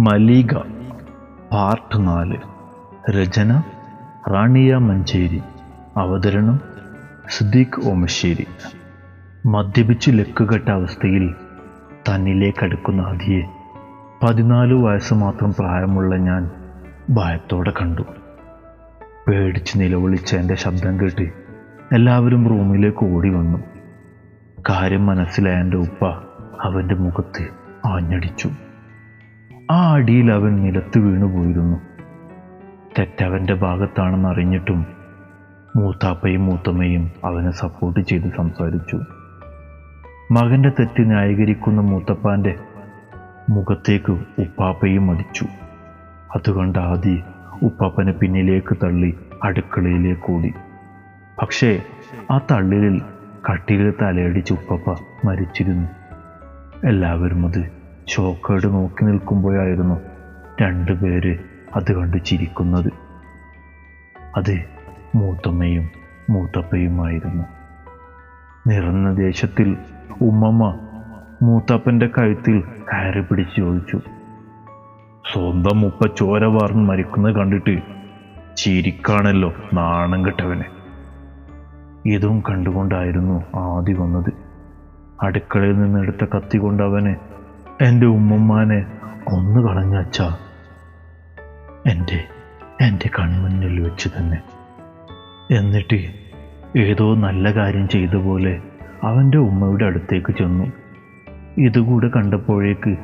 മലീഗ part നാല്. രചന റാണിയ മഞ്ചേരി. അവതരണം സിദ്ദീഖ് ഓമശ്ശേരി. മദ്യപിച്ച് ലക്കുകെട്ട അവസ്ഥയിൽ തന്നിലേക്കടുക്കുന്ന അതിയെ പതിനാല് വയസ്സ് മാത്രം പ്രായമുള്ള ഞാൻ ഭയത്തോടെ കണ്ടു. പേടിച്ച് നിലവിളിച്ച എന്റെ ശബ്ദം കേട്ട് എല്ലാവരും റൂമിലേക്ക് ഓടി വന്നു. കാര്യം മനസ്സിലായ എന്റെ ഉപ്പ അവന്റെ മുഖത്ത് ആഞ്ഞടിച്ചു. ആ അടിയിൽ അവൻ നിലത്ത് വീണുപോയിരുന്നു തെറ്റവന്റെ ഭാഗത്താണെന്ന് അറിഞ്ഞിട്ടും മൂത്താപ്പയും മൂത്തമ്മയും അവനെ സപ്പോർട്ട് ചെയ്ത് സംസാരിച്ചു. മകന്റെ തെറ്റ് ന്യായീകരിക്കുന്ന മൂത്തപ്പാന്റെ മുഖത്തേക്ക് ഉപ്പാപ്പയും അടിച്ചു അതുകൊണ്ട് ആദി ഉപ്പാപ്പനെ പിന്നിലേക്ക് തള്ളി അടുക്കളയിലേക്ക് ഓടി. പക്ഷേ ആ തള്ളിലിൽ കട്ടിലിൽ തലയടിച്ച് ഉപ്പാപ്പ മരിച്ചിരുന്നു. എല്ലാവരും അത് ഷോക്കേട് നോക്കി നിൽക്കുമ്പോഴായിരുന്നു രണ്ടുപേര് അത് കണ്ട് ചിരിക്കുന്നത്. അത് മൂത്തമ്മയും മൂത്തപ്പയുമായിരുന്നു. നിറഞ്ഞ ദേശത്തിൽ ഉമ്മമ്മ മൂത്തപ്പന്റെ കഴുത്തിൽ കയറി പിടിച്ച് ചോദിച്ചു സ്വന്തം ഉപ്പ ചോര വാർന്ന് മരിക്കുന്നത് കണ്ടിട്ട് ചിരിക്കാണല്ലോ നാണം കെട്ടവനെ? ഇതും കണ്ടുകൊണ്ടായിരുന്നു ആദ്യ വന്നത്. അടുക്കളയിൽ നിന്ന് എടുത്ത കത്തി കൊണ്ട് അവനെ എന്റെ ഉമ്മമ്മാനെ ഒന്ന് അച്ഛ. എന്റെ എന്റെ കൺമുന്നിൽ വെച്ച് തന്നെ. എന്നിട്ട് ഏതോ നല്ല കാര്യം ചെയ്ത പോലെ അവന്റെ ഉമ്മയുടെ അടുത്തേക്ക് ചെന്നു. ഇതുകൂടെ കണ്ടപ്പോഴേക്ക്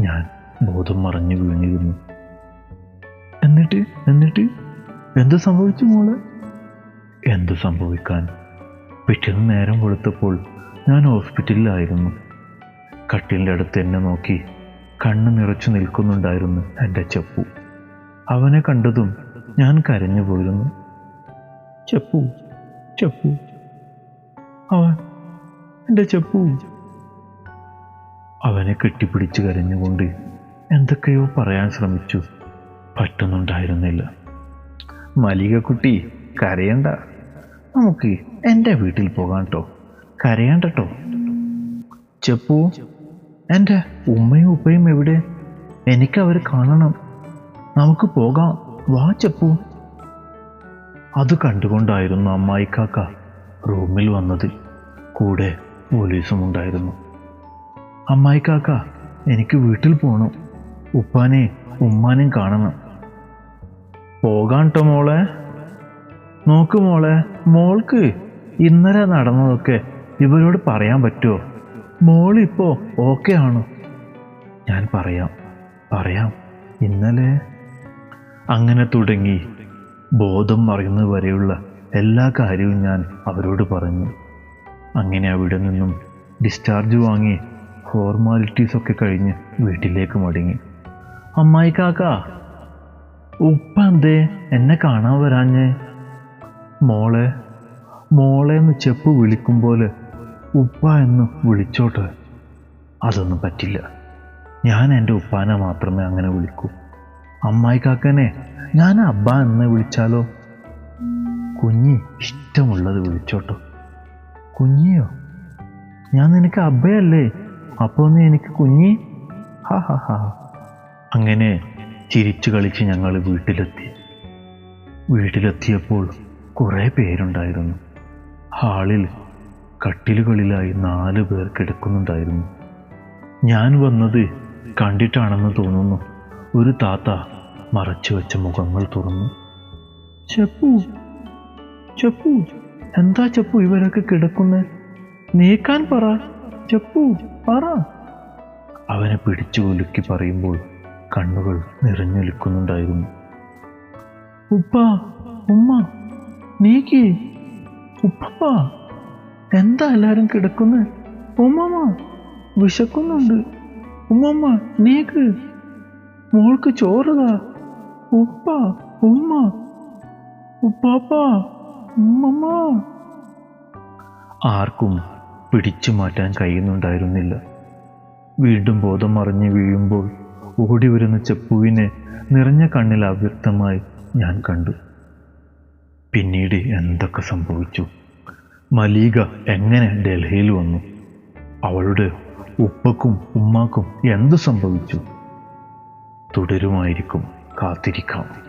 ഞാൻ ബോധം മറഞ്ഞു വീണിരുന്നു. എന്നിട്ട് എന്നിട്ട് എന്ത് സംഭവിച്ചു മോളെ? എന്ത് സംഭവിക്കാൻ? പിറ്റേന്ന് നേരം കൊടുത്തപ്പോൾ ഞാൻ ഹോസ്പിറ്റലിലായിരുന്നു. കട്ടിലിന്റെ അടുത്ത് എന്നെ നോക്കി കണ്ണ് നിറച്ചു നിൽക്കുന്നുണ്ടായിരുന്നു എന്റെ ചെപ്പു. അവനെ കണ്ടതും ഞാൻ കരഞ്ഞു പോയിരുന്നു. ചെപ്പു ചെപ്പു അവൻ എന്റെ ചെപ്പു. അവനെ കെട്ടിപ്പിടിച്ച് കരഞ്ഞുകൊണ്ട് എന്തൊക്കെയോ പറയാൻ ശ്രമിച്ചു. പറ്റുന്നുണ്ടായിരുന്നില്ല. മലികക്കുട്ടി കരയണ്ട. നമുക്ക് എന്റെ വീട്ടിൽ പോകാം കേട്ടോ കരയണ്ട ചെപ്പു എന്റെ ഉമ്മയും ഉപ്പയും എവിടെ? എനിക്ക് അവരെ കാണണം. നമുക്ക് പോകാം. വാ ചെപ്പൂ. അത് കണ്ടുകൊണ്ടായിരുന്നു അമ്മായിക്കാക്ക റൂമിൽ വന്നത്. കൂടെ പോലീസും ഉണ്ടായിരുന്നു. അമ്മായിക്കാക്ക എനിക്ക് വീട്ടിൽ പോകണം ഉപ്പാനെ ഉമ്മാനെയും കാണണം. പോകാൻ കേട്ടോ മോളെ. നോക്ക് മോളെ മോൾക്ക് ഇന്നലെ നടന്നതൊക്കെ ഇവരോട് പറയാൻ പറ്റുമോ മോളിപ്പോ ഓക്കെ ആണോ? ഞാൻ പറയാം പറയാം. ഇന്നലെ അങ്ങനെ തുടങ്ങി. ബോധം മറിയുന്നത് വരെയുള്ള എല്ലാ കാര്യവും ഞാൻ അവരോട് പറഞ്ഞു. അങ്ങനെ അവിടെ നിന്നും ഡിസ്ചാർജ് വാങ്ങി ഫോർമാലിറ്റീസ് ഒക്കെ കഴിഞ്ഞ് വീട്ടിലേക്ക് മടങ്ങി. അമ്മായി കാക്ക ഉപ്പ എന്തേ? എന്നെ കാണാൻ വരാഞ്ഞ്? മോളെ മോളെ എന്ന് ചെപ്പ് വിളിക്കുമ്പോൾ ഉപ്പ എന്ന് വിളിച്ചോട്ടെ. അതൊന്നും പറ്റില്ല. ഞാൻ എന്റെ ഉപ്പാനെ മാത്രമേ അങ്ങനെ വിളിക്കൂ. അമ്മായി കാക്കനെ ഞാൻ അബ്ബ എന്ന് വിളിച്ചാലോ? കുഞ്ഞി ഇഷ്ടമുള്ളത് വിളിച്ചോട്ടോ. കുഞ്ഞിയോ? ഞാൻ നിനക്ക് അബ്ബയല്ലേ? അപ്പോൾ നീ എനിക്ക് കുഞ്ഞി? ഹാ ഹാ ഹാ. അങ്ങനെ ചിരിച്ചു കളിച്ച് ഞങ്ങൾ വീട്ടിലെത്തി. വീട്ടിലെത്തിയപ്പോൾ കുറേ പേരുണ്ടായിരുന്നു. ഹാളിൽ കട്ടിലുകളിലായി നാല് പേർ കിടക്കുന്നുണ്ടായിരുന്നു. ഞാൻ വന്നത് കണ്ടിട്ടാണെന്ന് തോന്നുന്നു. ഒരു താത്ത മറച്ചു വെച്ച മുഖങ്ങൾ തുറന്നു. ചപ്പു ചപ്പു എന്താ ചപ്പു ഇവരൊക്കെ കിടക്കുന്നത് നീക്കാൻ പറ ചപ്പു പറ. അവനെ പിടിച്ചു ഒലുക്കി പറയുമ്പോൾ കണ്ണുകൾ നിറഞ്ഞൊലിക്കുന്നുണ്ടായിരുന്നു. ഉപ്പ ഉമ്മ നീക്കി ഉപ്പപ്പ. എന്താ എല്ലാരും കിടക്കുന്നത് ഉമ്മമ്മ വിശക്കുന്നുണ്ട്. ഉമ്മമ്മ നീക്ക്. മോൾക്ക് ചോറുതാ. ഉപ്പ ഉമ്മ. ഉപ്പാപ്പ ഉമ്മമ്മ. ആർക്കും പിടിച്ചു മാറ്റാൻ കഴിയുന്നുണ്ടായിരുന്നില്ല. വീണ്ടും ബോധം മറിഞ്ഞ് വീഴുമ്പോൾ ഓടി വരുന്ന ചെപ്പുവിനെ നിറഞ്ഞ കണ്ണിൽ അവ്യക്തമായി ഞാൻ കണ്ടു. പിന്നീട് എന്തൊക്കെ സംഭവിച്ചു? മലീക എങ്ങനെ ഡൽഹിയിൽ വന്നു? അവളുടെ ഉപ്പക്കും ഉമ്മാക്കും എന്ത് സംഭവിച്ചു? തുടരുമായിരിക്കും കാത്തിരിക്കാം.